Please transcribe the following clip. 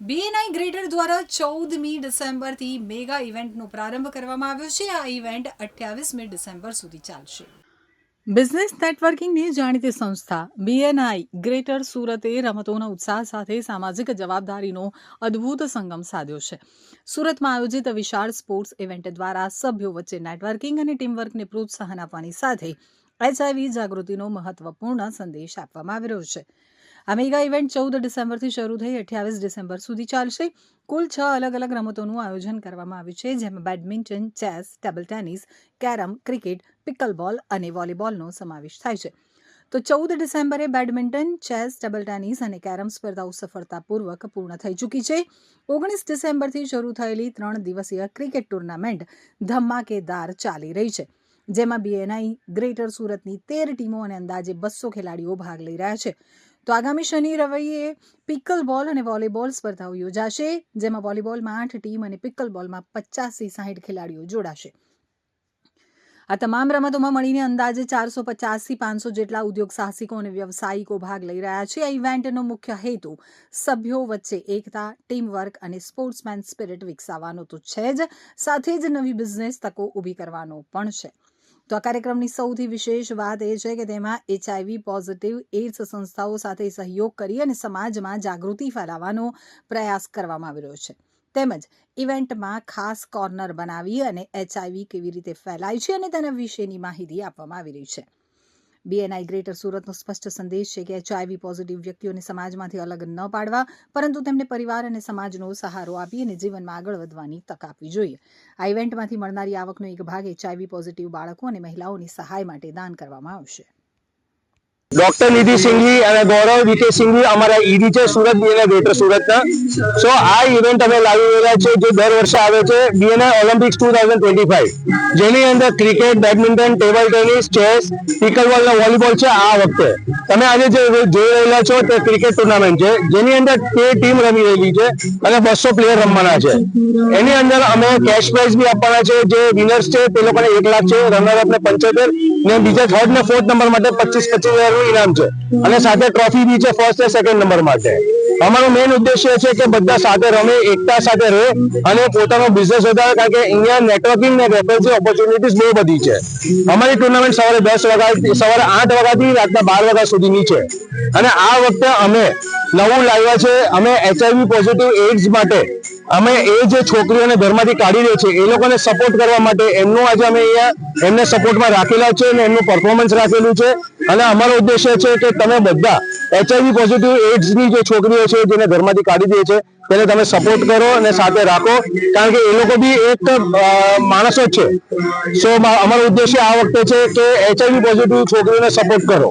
BNI greater દ્વારા ચૌદમી ડિસેમ્બરથી mega ઇવેન્ટનો પ્રારંભ કરવામાં આવ્યો છે. આ ઇવેન્ટ અઠ્યાવીસમી ડિસેમ્બર સુધી ચાલશે. બિઝનેસ નેટવર્કિંગની જાણીતી સંસ્થા બીએનઆઈ ગ્રેટર સુરતે રમતોના ઉત્સાહ સાથે સામાજિક જવાબદારીનો અદ્ભુત સંગમ સાધ્યો છે. સુરતમાં આયોજિત વિશાળ સ્પોર્ટ્સ ઇવેન્ટ દ્વારા સભ્યો વચ્ચે નેટવર્કિંગ અને ટીમવર્કને પ્રોત્સાહન આપવાની સાથે એચઆઈવી જાગૃતિનો મહત્વપૂર્ણ સંદેશ આપવામાં આવી રહ્યો છે. આ મેગા ઇવેન્ટ ચૌદ ડિસેમ્બરથી શરૂ થઈ અઠ્યાવીસ ડિસેમ્બર સુધી ચાલશે. કુલ છ અલગ અલગ રમતોનું આયોજન કરવામાં આવ્યું છે, જેમાં badminton chess table tennis carrom cricket pickleball અને વોલીબોલનો સમાવેશ થાય છે. તો ચૌદ ડિસેમ્બરે બેડમિન્ટન ચેસ ટેબલ ટેનિસ અને કેરમ સ્પર્ધાઓ સફળતાપૂર્વક પૂર્ણ થઈ ચૂકી છે. ઓગણીસ ડિસેમ્બરથી શરૂ થયેલી ત્રણ દિવસીય ક્રિકેટ ટુર્નામેન્ટ ધમાકેદાર ચાલી રહી છે, જેમાં બીએનઆઈ ગ્રેટર સુરતની તેર ટીમો અને અંદાજે બસો ખેલાડીઓ ભાગ લઈ રહ્યા છે. તો આગામી શનિ રવિએ પિકલ બોલ અને વોલીબોલ સ્પર્ધાઓ યોજાશે, જેમાં વોલીબોલમાં આઠ ટીમ અને પિકલ બોલમાં પચાસથી સાહીઠ ખેલાડીઓ જોડાશે. આ તમામ રમતોમાં મળીને અંદાજે ચારસો પચાસથી પાંચસો જેટલા ઉદ્યોગ સાહસિકો અને વ્યવસાયિકો ભાગ લઈ રહ્યા છે. આ ઇવેન્ટનો મુખ્ય હેતુ સભ્યો વચ્ચે એકતા, ટીમવર્ક અને સ્પોર્ટ્સમેન સ્પિરિટ વિકસાવવાનો તો છે જ. સાથે જ નવી બિઝનેસ તકો ઊભી કરવાનો પણ છે. તો આ કાર્યક્રમની સૌથી વિશેષ વાત એ છે કે તેમાં એચઆઈવી પોઝિટિવ એઇડ્સ સંસ્થાઓ સાથે સહયોગ કરી અને સમાજમાં જાગૃતિ ફેલાવવાનો પ્રયાસ કરવામાં આવી રહ્યો છે. તેમજ ઇવેન્ટમાં ખાસ કોર્નર બનાવી અને એચઆઈવી કેવી રીતે ફેલાય છે અને તેના વિશેની માહિતી આપવામાં આવી રહી છે. બીએનઆઈ ગ્રેટર સુરતનો સ્પષ્ટ સંદેશ છે કે એચઆઈવી પોઝિટિવ વ્યક્તિઓને સમાજમાંથી અલગ ન પાડવા, પરંતુ તેમને પરિવાર અને સમાજનો સહારો આપી અને જીવનમાં આગળ વધવાની તક આપવી જોઈએ. આ ઇવેન્ટમાંથી મળનારી આવકનો એક ભાગ એચઆઈવી પોઝિટિવ બાળકો અને મહિલાઓની સહાય માટે દાન કરવામાં આવશે. ડોક્ટર નિધિ સિંઘી અને ગૌરવ વિકે સિંઘી અમારા ઈડી છે, સુરત બીએનએ ગ્રેટર સુરતના સો આ ઇવેન્ટ અમે લાવી રહ્યા છે જે દર વર્ષે આવે છે B N A Olympics two thousand twenty five જેની અંદર cricket badminton table tennis chess pickleball અને વોલીબોલ છે, આ વખતે. તમે આજે જે જોઈ રહેલા છો તે ક્રિકેટ ટુર્નામેન્ટ છે, જેની અંદર તે ટીમ રમી રહેલી છે અને બસો પ્લેયર રમવાના છે. એની અંદર અમે કેશ પ્રાઇઝ બી આપવાના છે, જે વિનર્સ છે તે લોકોને એક લાખ છે રનર અપને પંચોતેર, ને બીજા થર્ડ ને ફોર્થ નંબર માટે પચીસ પચીસ હજારનું ઇનામ છે. અને સાથે ટ્રોફી બી છે ફર્સ્ટ ને સેકન્ડ નંબર માટે. અમારો મેઇન ઉદ્દેશ્ય છે કે બધા સાથે રમે, એકતા સાથે રહે અને પોતાનો બિઝનેસ વધારે કારણ કે અહીંયા નેટવર્કિંગ ને રેફરન્સની ઓપોર્ચ્યુનિટીઝ બહુ બધી છે. અમારી ટુર્નામેન્ટ સવારે દસ વાગ્યા સવારે આઠ વાગ્યાથી રાતના બાર વાગ્યા સુધીની છે. અને આ વખતે અમે નવું લાવ્યા છે, અમે એચઆઈવી પોઝિટિવ એડ્સ માટે અમે એ જે છોકરીઓને ઘરમાંથી કાઢી રહી છે, એ લોકોને સપોર્ટ કરવા માટે એમનું આજે અમે અહીંયા એમને સપોર્ટમાં રાખેલા છે અને એમનું પરફોર્મન્સ રાખેલું છે. અને અમારો ઉદ્દેશ્ય છે કે તમે બધા એચઆઈવી પોઝિટિવ એડ્સની જે છોકરીઓ છે, જેને ઘરમાંથી કાઢી દે છે, તેને તમે સપોર્ટ કરો અને સાથે રાખો. કારણ કે એ લોકો બી એક માણસો જ છે. સો અમારો ઉદ્દેશ્ય આ વખતે છે કે એચઆઈવી પોઝિટિવ છોકરીઓને સપોર્ટ કરો.